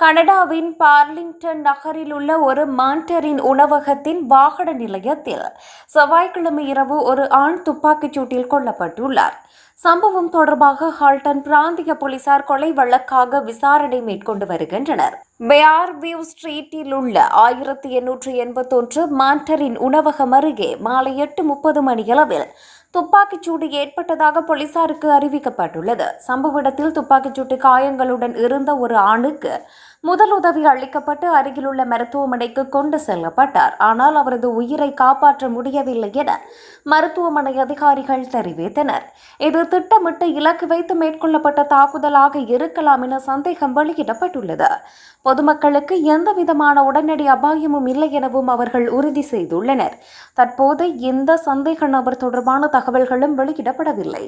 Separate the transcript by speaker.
Speaker 1: கனடாவின் பார்லிங்டன் நகரில் உள்ள ஒரு மாண்டரின் உணவகத்தின் வாகன நிலையத்தில் செவ்வாய்க்கிழமை இரவு ஒரு ஆண் துப்பாக்கிச் சூட்டில் கொல்லப்பட்டுள்ளார். சம்பவம் தொடர்பாக ஹால்டன் பிராந்திய போலீசார் கொலை வழக்காக விசாரணை மேற்கொண்டு வருகின்றனர். பேர் வியூ ஸ்ட்ரீட்டில் உள்ள ஆயிரத்தி எண்ணூற்று எண்பத்தொன்று மாண்டரின் உணவகம் அருகே மாலை எட்டு முப்பது மணியளவில் துப்பாக்கிச் சூடு ஏற்பட்டதாக போலீசாருக்கு அறிவிக்கப்பட்டுள்ளது. சம்பவ இடத்தில் துப்பாக்கிச் சூட்டு காயங்களுடன் இருந்த ஒரு ஆணுக்கு முதலுதவி அளிக்கப்பட்டு அருகிலுள்ள மருத்துவமனைக்கு கொண்டு செல்லப்பட்டார். ஆனால் அவரது உயிரை காப்பாற்ற முடியவில்லை என மருத்துவமனை அதிகாரிகள் தெரிவித்தனர். இது திட்டமிட்டு இலக்கு வைத்து மேற்கொள்ளப்பட்ட தாக்குதலாக இருக்கலாம் என சந்தேகம் வெளியிடப்பட்டுள்ளது. பொதுமக்களுக்கு எந்தவிதமான உடனடி அபாயமும் இல்லை எனவும் அவர்கள் உறுதி செய்துள்ளனர். தற்போது இந்த சந்தேக நபர் தொடர்பான தகவல்களும் வெளியிடப்படவில்லை.